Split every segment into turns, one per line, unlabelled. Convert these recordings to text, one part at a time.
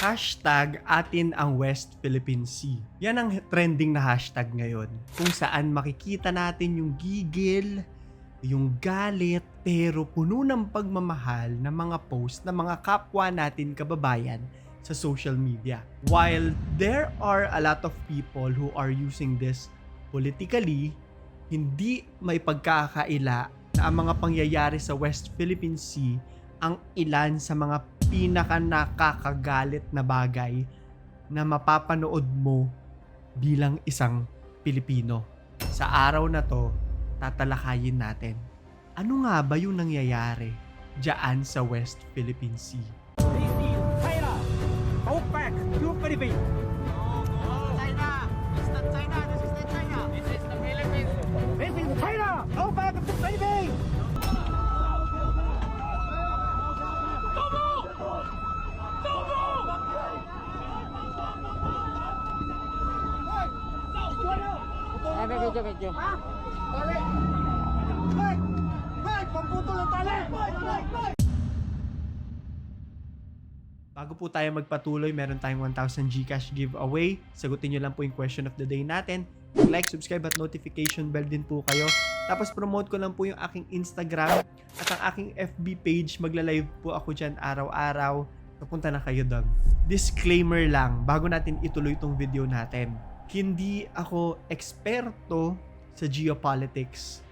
Hashtag atin ang West Philippine Sea. Yan ang trending na hashtag ngayon. Kung saan makikita natin yung gigil, yung galit, pero puno ng pagmamahal ng mga post ng mga kapwa natin kababayan sa social media. While there are a lot of people who are using this politically, hindi may pagkakaila na ang mga pangyayari sa West Philippine Sea ang ilan sa mga pinaka nakakagalit na bagay na mapapanood mo bilang isang Pilipino. Sa araw na to, tatalakayin natin. Ano nga ba yung nangyayari diyan sa West Philippine Sea?
This is China. Go back to Philippines.
Ah, medyo, medyo.
Tali! Hey! Hey! Pamputol ng tali!
Bago po tayo magpatuloy, meron tayong 1,000 Gcash giveaway. Sagutin nyo lang po yung question of the day natin. Like, subscribe at notification bell din po kayo. Tapos promote ko lang po yung aking Instagram at ang aking FB page. Magla-live po ako dyan araw-araw. Papunta na kayo doon. Disclaimer lang, bago natin ituloy itong video natin. Hindi ako eksperto sa geopolitics.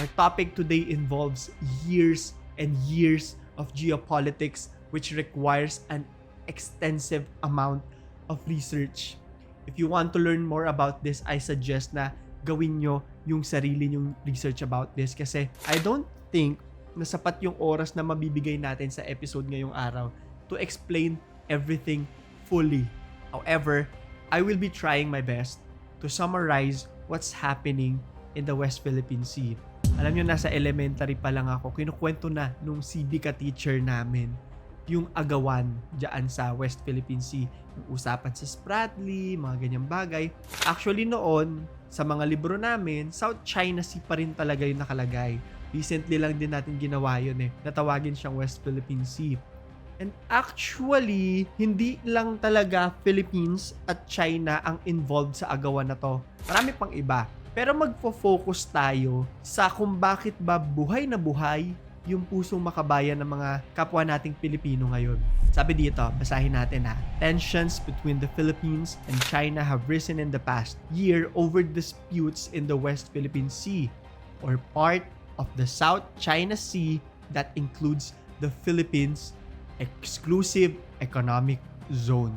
Our topic today involves years and years of geopolitics which requires an extensive amount of research. If you want to learn more about this, I suggest na gawin nyo yung sarili nyong research about this kasi I don't think na sapat yung oras na mabibigay natin sa episode ngayong araw to explain everything fully. However, I will be trying my best to summarize what's happening in the West Philippine Sea. Alam nyo, nasa elementary pa lang ako, kinukwento na nung CB ka teacher namin yung agawan dyan sa West Philippine Sea. Yung usapan sa Spratly, mga ganyang bagay. Actually noon, sa mga libro namin, South China Sea pa rin talaga yung nakalagay. Recently lang din natin ginawa yun eh. Natawagin siyang West Philippine Sea. And actually, hindi lang talaga Philippines at China ang involved sa agawan na to. Marami pang iba. Pero magfo-focus tayo sa kung bakit ba buhay na buhay yung pusong makabayan ng mga kapwa nating Pilipino ngayon. Sabi dito, basahin natin ha. Tensions between the Philippines and China have risen in the past year over disputes in the West Philippine Sea or part of the South China Sea that includes the Philippines exclusive economic zone.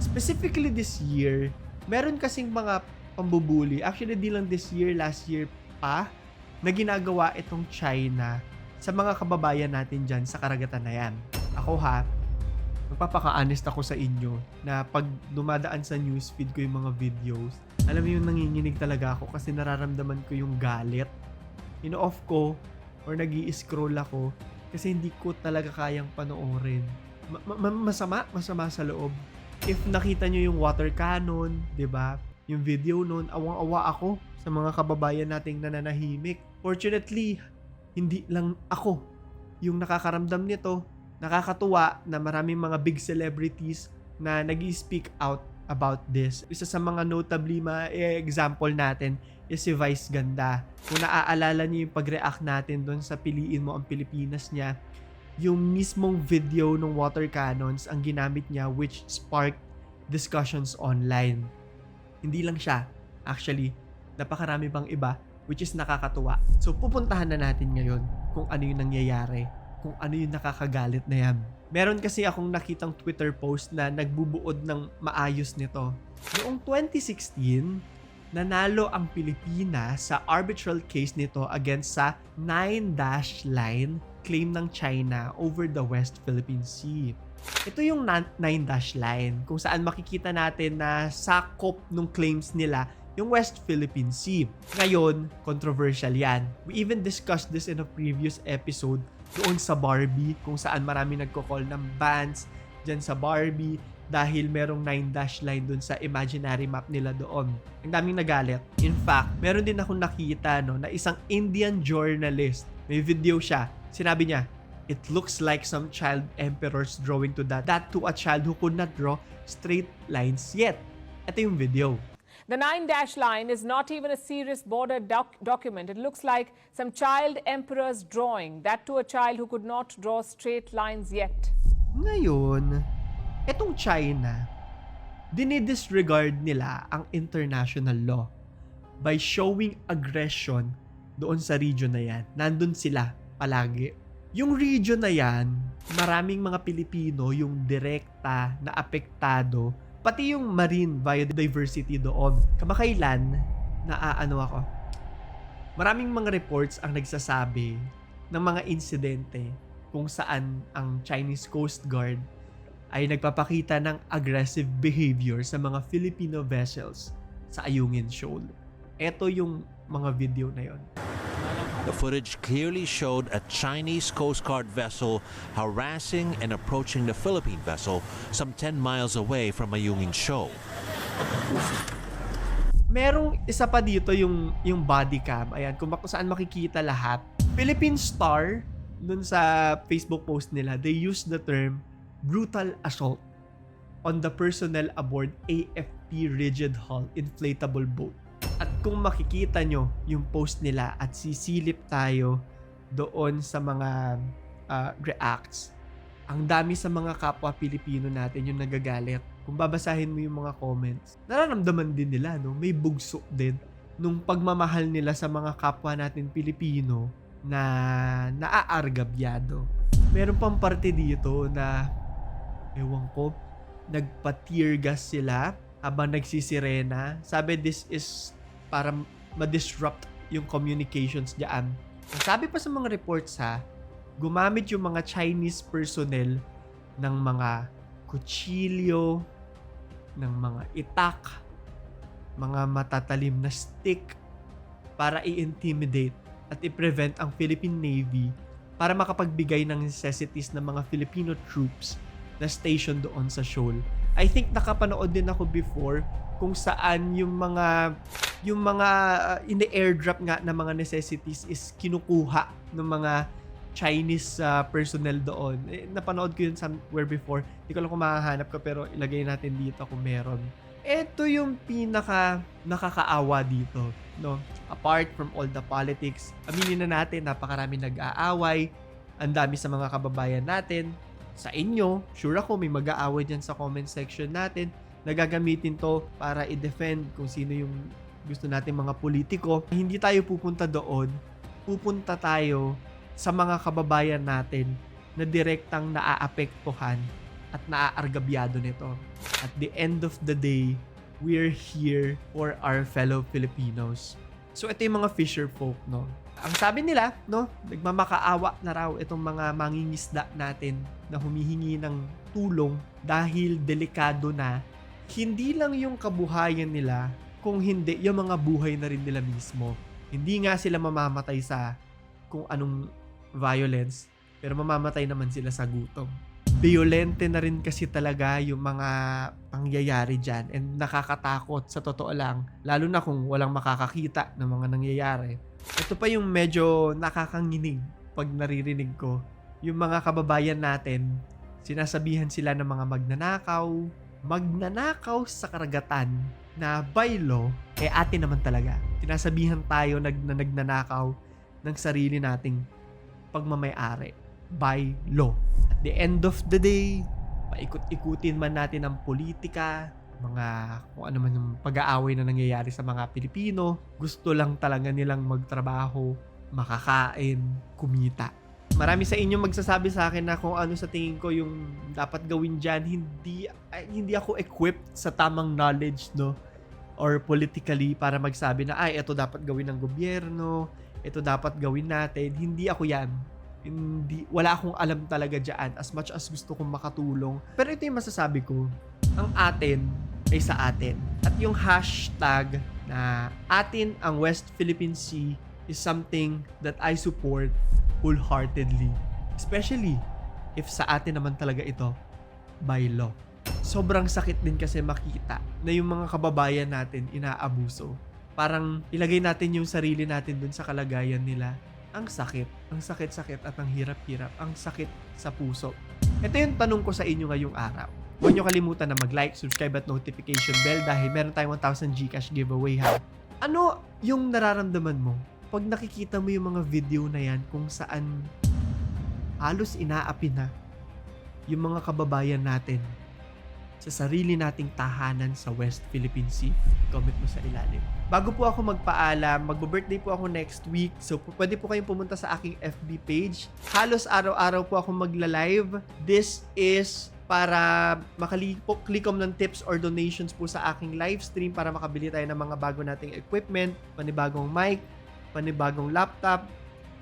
Specifically this year, meron kasing mga pambubuli. Actually, di lang this year, last year pa, na ginagawa itong China sa mga kababayan natin dyan sa karagatan na yan. Ako ha, magpapaka-honest ako sa inyo na pag dumadaan sa newsfeed ko yung mga videos, alam mo yung nanginginig talaga ako kasi nararamdaman ko yung galit. Ino-off ko or nag scroll ako kasi hindi ko talaga kayang panoorin. Ma- ma- masama, masama sa loob. If nakita nyo yung water cannon, 'di ba? Yung video noon, awang-awa ako sa mga kababayan nating nananahimik. Fortunately, hindi lang ako yung nakakaramdam nito. Nakakatuwa na maraming mga big celebrities na nag speak out about this. Isa sa mga notably ma example natin is si Vice Ganda. Kung naaalala niyo yung pag-react natin doon sa Piliin Mo ang Pilipinas niya, yung mismong video ng water cannons ang ginamit niya which sparked discussions online. Hindi lang siya. Actually, napakarami pang iba which is nakakatuwa. So pupuntahan na natin ngayon kung ano yung nangyayari, kung ano yung nakakagalit na yan. Meron kasi akong nakitang Twitter post na nagbubuod ng maayos nito. Noong 2016, nanalo ang Pilipinas sa arbitral case nito against sa 9-dash line claim ng China over the West Philippine Sea. Ito yung 9-dash line kung saan makikita natin na sakop ng claims nila yung West Philippine Sea. Ngayon, controversial yan. We even discussed this in a previous episode doon sa Barbie kung saan marami nagko-call ng bans dyan sa Barbie dahil merong 9-dash line doon sa imaginary map nila doon. Ang daming nagalit. In fact, meron din akong nakita no, na isang Indian journalist, may video siya, sinabi niya, It looks like some child emperor's drawing to that. That to a child who could not draw straight lines yet. Ito yung video.
The nine dash line is not even a serious border doc- document. It looks like some child emperor's drawing, that to a child who could not draw straight lines yet.
Ngayon, etong China, dinidisregard nila ang international law by showing aggression doon sa region na yan. Nandun sila palagi. Yung region na yan, maraming mga Pilipino yung direkta na apektado, pati yung marine biodiversity doon. Kamakailan, naaano ako, maraming mga reports ang nagsasabi ng mga insidente kung saan ang Chinese Coast Guard ay nagpapakita ng aggressive behavior sa mga Filipino vessels sa Ayungin Shoal. Ito yung mga video na yon.
The footage clearly showed a Chinese Coast Guard vessel harassing and approaching the Philippine vessel some 10 miles away from Ayungin Shoal.
Merong isa pa dito yung yung body cam. Ayan, kung saan makikita lahat. Philippine Star dun sa Facebook post nila, they use the term brutal assault on the personnel aboard AFP rigid hull inflatable boat. At kung makikita nyo yung post nila at sisilip tayo doon sa mga uh, reacts, ang dami sa mga kapwa Pilipino natin yung nagagalit. Kung babasahin mo yung mga comments, nararamdaman din nila, no? May bugso din nung pagmamahal nila sa mga kapwa natin Pilipino na naaargabyado. Meron pang parte dito na, ewan ko, nagpa-tear gas sila habang nagsisirena. Sabi this is para ma-disrupt yung communications diyan. Ang Sabi pa sa mga reports ha, gumamit yung mga Chinese personnel ng mga kutsilyo, ng mga itak, mga matatalim na stick para i-intimidate at i-prevent ang Philippine Navy para makapagbigay ng necessities ng mga Filipino troops na station doon sa shoal. I think nakapanood din ako before kung saan yung mga yung mga uh, in the airdrop nga na mga necessities is kinukuha ng mga Chinese uh, personnel doon. Eh, napanood ko yun somewhere before. Hindi ko lang kung makahanap ko pero ilagay natin dito kung meron. Ito yung pinaka nakakaawa dito, no? Apart from all the politics, aminin na natin napakarami nag-aaway. Ang dami sa mga kababayan natin. Sa inyo, sure ako may mag-aaway dyan sa comment section natin. Nagagamitin to para i-defend kung sino yung gusto natin mga politiko. Hindi tayo pupunta doon. Pupunta tayo sa mga kababayan natin na direktang naaapektuhan at naaargabyado nito. At the end of the day, we're here for our fellow Filipinos. So ito yung mga fisher folk, no? Ang sabi nila, no, nagmamakaawa na raw itong mga mangingisda natin na humihingi ng tulong dahil delikado na hindi lang yung kabuhayan nila, kung hindi, yung mga buhay na rin nila mismo. Hindi nga sila mamamatay sa kung anong violence, pero mamamatay naman sila sa gutom. Violente na rin kasi talaga yung mga pangyayari dyan and nakakatakot sa totoo lang, lalo na kung walang makakakita ng mga nangyayari. Ito pa yung medyo nakakanginig pag naririnig ko. Yung mga kababayan natin, sinasabihan sila ng mga magnanakaw, magnanakaw sa karagatan na by law, eh atin naman talaga. Tinasabihan tayo nag, na nagnanakaw ng sarili nating pagmamayari by law. At the end of the day, paikot-ikutin man natin ang politika, mga kung ano man yung pag-aaway na nangyayari sa mga Pilipino, gusto lang talaga nilang magtrabaho, makakain, kumita. Marami sa inyo magsasabi sa akin na kung ano sa tingin ko yung dapat gawin dyan, hindi, ay, hindi ako equipped sa tamang knowledge, no? Or politically para magsabi na, ay, ito dapat gawin ng gobyerno, ito dapat gawin natin. Hindi ako yan. Hindi, wala akong alam talaga dyan as much as gusto kong makatulong. Pero ito yung masasabi ko, ang atin ay sa atin. At yung hashtag na atin ang West Philippine Sea is something that I support wholeheartedly. Especially if sa atin naman talaga ito by law. Sobrang sakit din kasi makita na yung mga kababayan natin inaabuso. Parang ilagay natin yung sarili natin dun sa kalagayan nila. ang sakit. Ang sakit-sakit at ang hirap-hirap. Ang sakit sa puso. Ito yung tanong ko sa inyo ngayong araw. Huwag nyo kalimutan na mag-like, subscribe at notification bell dahil meron tayong 1,000 Gcash giveaway ha. Ano yung nararamdaman mo pag nakikita mo yung mga video na yan kung saan halos inaapi na yung mga kababayan natin sa sarili nating tahanan sa West Philippine Sea. Comment mo sa ilalim. Bago po ako magpaalam, magbo-birthday po ako next week. So, pwede po kayong pumunta sa aking FB page. Halos araw-araw po ako magla-live. This is para makalikom ng tips or donations po sa aking live stream para makabili tayo ng mga bago nating equipment, panibagong mic, panibagong laptop,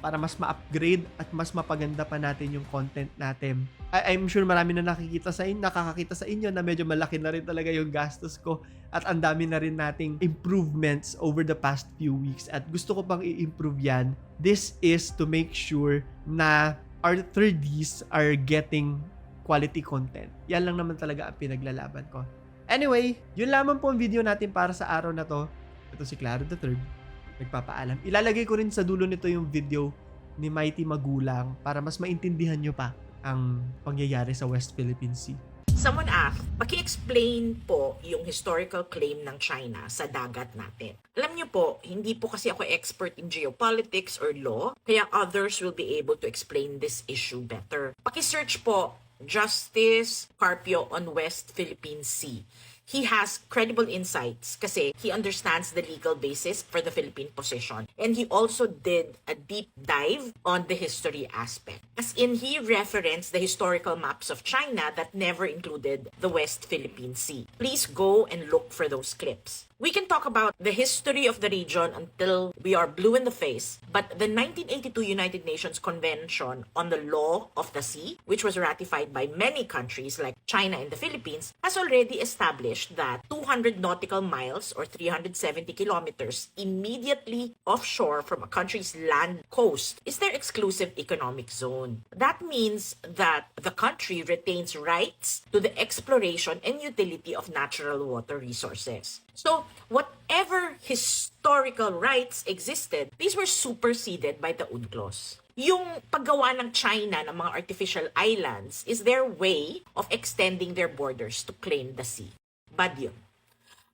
para mas ma-upgrade at mas mapaganda pa natin yung content natin. I- I'm sure marami na nakikita sa inyo, nakakakita sa inyo na medyo malaki na rin talaga yung gastos ko at ang dami na rin nating improvements over the past few weeks at gusto ko pang i-improve yan. This is to make sure na our 3Ds are getting quality content. Yan lang naman talaga ang pinaglalaban ko. Anyway, yun lamang po ang video natin para sa araw na to. Ito si Claro the Third nagpapaalam. Ilalagay ko rin sa dulo nito yung video ni Mighty Magulang para mas maintindihan nyo pa ang pangyayari sa West Philippine Sea.
Someone asked, paki-explain po yung historical claim ng China sa dagat natin. Alam niyo po, hindi po kasi ako expert in geopolitics or law, kaya others will be able to explain this issue better. Paki-search po Justice Carpio on West Philippine Sea. He has credible insights kasi he understands the legal basis for the Philippine position. And he also did a deep dive on the history aspect. As in, he referenced the historical maps of China that never included the West Philippine Sea. Please go and look for those clips. We can talk about the history of the region until we are blue in the face, but the 1982 United Nations Convention on the Law of the Sea, which was ratified by many countries like China and the Philippines, has already established that 200 nautical miles or 370 kilometers immediately offshore from a country's land coast is their exclusive economic zone. That means that the country retains rights to the exploration and utility of natural water resources. So, whatever historical rights existed, these were superseded by the UNCLOS. Yung paggawa ng China ng mga artificial islands is their way of extending their borders to claim the sea. Bad yun.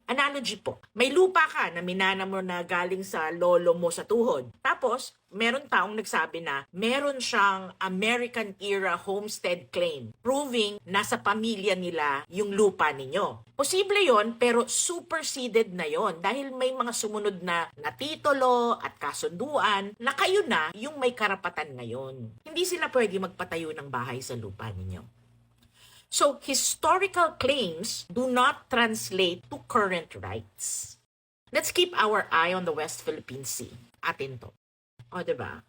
Analogy po, may lupa ka na minana mo na galing sa lolo mo sa tuhod. Tapos, meron taong nagsabi na meron siyang American-era homestead claim proving nasa pamilya nila yung lupa ninyo. Posible yon pero superseded na yon dahil may mga sumunod na natitolo at kasunduan na kayo na yung may karapatan ngayon. Hindi sila pwede magpatayo ng bahay sa lupa ninyo. So, historical claims do not translate to current rights. Let's keep our eye on the West Philippine Sea. Atin to. O, diba?